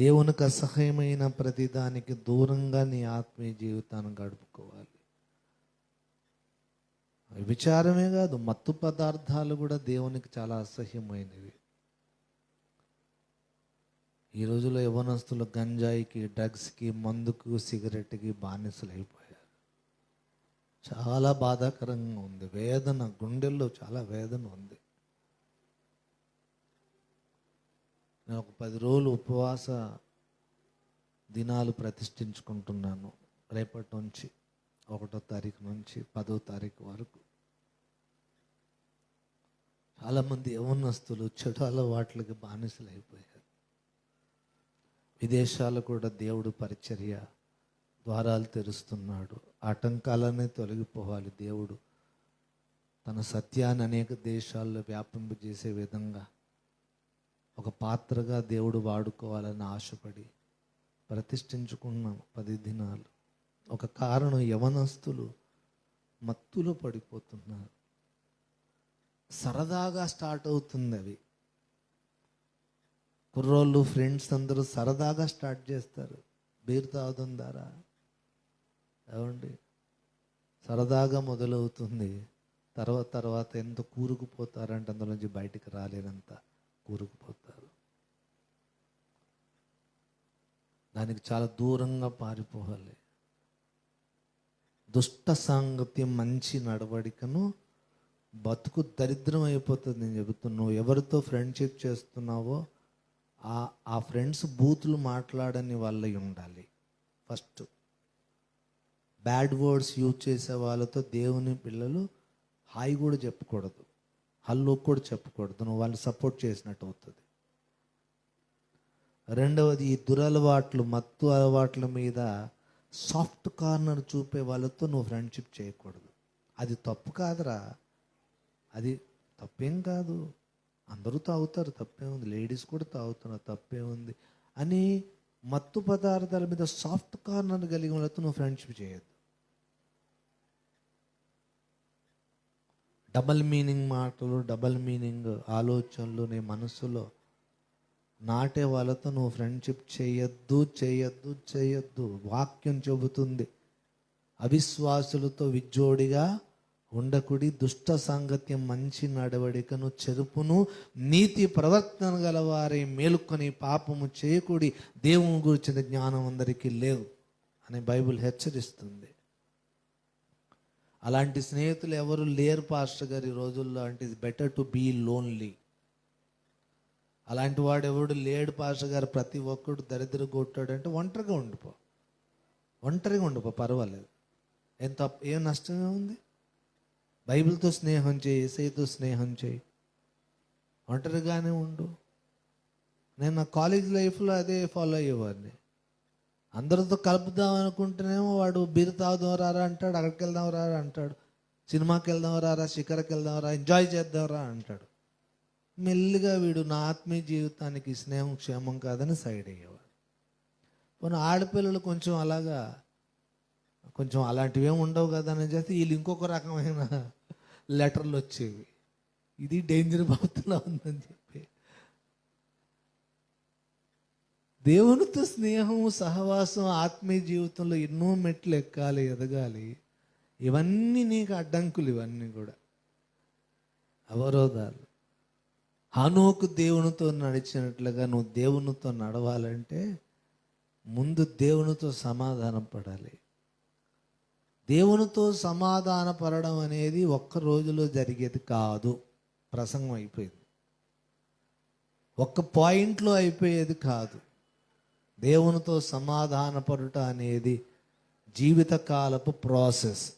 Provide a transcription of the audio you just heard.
దేవునికి అసహ్యమైన ప్రతిదానికి దూరంగా నీ ఆత్మీయ జీవితాన్ని గడుపుకోవాలి. విచారమే కాదు మత్తు పదార్థాలు కూడా దేవునికి చాలా అసహ్యమైనవి. ఈ రోజుల్లో యవనస్తులు గంజాయికి డ్రగ్స్కి మందుకు సిగరెట్కి బానిసలు అయిపోయారు చాలా బాధాకరంగా ఉంది. వేదన గుండెల్లో చాలా వేదన ఉంది. నేను ఒక పది రోజులు ఉపవాస దినాలు ప్రతిష్ఠించుకుంటున్నాను. రేపటి నుంచి ఒకటో తారీఖు నుంచి పదో తారీఖు వరకు. చాలామంది యవనస్తులు చెడు అలవాట్లకి బానిసలు అయిపోయారు విదేశాలు కూడా దేవుడు పరిచర్య ద్వారాలు తెరుస్తున్నాడు. ఆటంకాలనే తొలగిపోవాలి దేవుడు. తన సత్యాన్ని అనేక దేశాల్లో వ్యాపింపజేసే విధంగా ఒక పాత్రగా దేవుడు వాడుకోవాలని ఆశపడి ప్రతిష్ఠించుకున్నాం పది దినాలు. ఒక కారణం యవనస్తులు మత్తులో పడిపోతున్నారు. సరదాగా స్టార్ట్ అవుతుంది అవి. కుర్రోళ్ళు ఫ్రెండ్స్ అందరూ సరదాగా స్టార్ట్ చేస్తారు. బీర్ తాగుదాం ద్వారా ఏమండి? సరదాగా మొదలవుతుంది. తర్వాత తర్వాత ఎంత కూరుకుపోతారంటే అందులో నుంచి బయటికి రాలేనంత కూరుకుపోతారు. దానికి చాలా దూరంగా పారిపోవాలి. దుష్ట సాంగత్యం మంచి నడవడికను బతుకు దరిద్రం అయిపోతుంది నేను చెబుతున్నా నువ్వు ఎవరితో ఫ్రెండ్షిప్ చేస్తున్నావో ఆ ఆ ఫ్రెండ్స్ బూతులు మాట్లాడని వాళ్ళై ఉండాలి. ఫస్ట్ బ్యాడ్ వర్డ్స్ యూజ్ చేసే వాళ్ళతో దేవుని పిల్లలు హాయి కూడా చెప్పకూడదు. హల్లో కూడా చెప్పకూడదు. నువ్వు వాళ్ళు సపోర్ట్ చేసినట్టు అవుతుంది. రెండవది ఈ దురలవాట్లు మత్తు అలవాట్ల మీద సాఫ్ట్ కార్నర్ చూపే వాళ్ళతో నువ్వు ఫ్రెండ్షిప్ చేయకూడదు. అది తప్పు కాదురా. అది తప్పేం కాదు. అందరూ తాగుతారు తప్పే ఉంది. లేడీస్ కూడా తాగుతున్నారు తప్పే ఉంది. అని మత్తు పదార్థాల మీద సాఫ్ట్ కార్నర్ కలిగిన వాళ్ళతో నువ్వు ఫ్రెండ్షిప్ చేయొద్దు. డబల్ మీనింగ్ మాటలు డబల్ మీనింగ్ ఆలోచనలు నీ మనసులో నాటే వాళ్ళతో నువ్వు ఫ్రెండ్షిప్ చేయొద్దు చేయొద్దు చేయొద్దు. వాక్యం చెబుతుంది. అవిశ్వాసులతో విజ్జోడిగా ఉండకుడి దుష్ట సాంగత్యం మంచి నడవడికను చెరుపును. నీతి ప్రవర్తన గల వారి మేలుకొని పాపము చేయకుడి. దేవుని గురించిన జ్ఞానం అందరికీ లేవు అని బైబిల్ హెచ్చరిస్తుంది. అలాంటి స్నేహితులు ఎవరు లేరు పాస్టర్ గారి రోజుల్లో అంటే it's better to be lonely అలాంటి వాడు ఎవడు లేడు పాస్టర్ గారు ప్రతి ఒక్కడు దరిద్ర కొట్టాడంటే ఒంటరిగా ఉండిపో. ఒంటరిగా ఉండిపో పర్వాలేదు. ఏం తప్ప ఏం నష్టమే ఉంది బైబిల్తో స్నేహం చేయి ఏసైతో స్నేహం చేయి. ఒంటరిగానే ఉండు. నేను నా కాలేజ్ లైఫ్లో అదే ఫాలో అయ్యేవాడిని. అందరితో కలుపుదాం అనుకుంటేనేమో వాడు బీరు తాగుదాం రారా అంటాడు అక్కడికి వెళ్దాం రారా అంటాడు సినిమాకి వెళ్దాం రారా శిఖరకి వెళ్దాం రా ఎంజాయ్ చేద్దాం రా అంటాడు. మెల్లిగా వీడు నా ఆత్మీయ జీవితానికి స్నేహం క్షేమం కాదని సైడ్ అయ్యేవాడు. పోనీ ఆడపిల్లలు కొంచెం అలాగా కొంచెం అలాంటివేం ఉండవు కదా అని చేస్తే వీళ్ళు ఇంకొక రకమైన లెటర్లు వచ్చేవి. ఇది డేంజర్ బాబుతులా ఉందని చెప్పి. దేవునితో స్నేహం సహవాసం ఆత్మీయ జీవితంలో ఎన్నో మెట్లు ఎక్కాలి ఎదగాలి. ఇవన్నీ నీకు అడ్డంకులు ఇవన్నీ కూడా. అవరోధాలు. హనోకు దేవునితో నడిచినట్లుగా నువ్వు దేవునితో నడవాలంటే ముందు దేవునితో సమాధానం పడాలి. దేవునితో సమాధాన పడడం అనేది ఒక్క రోజులో జరిగేది కాదు. ప్రసంగం అయిపోయింది. ఒక్క పాయింట్లో అయిపోయేది కాదు. దేవునితో సమాధానపడుట అనేది జీవితకాలపు ప్రాసెస్.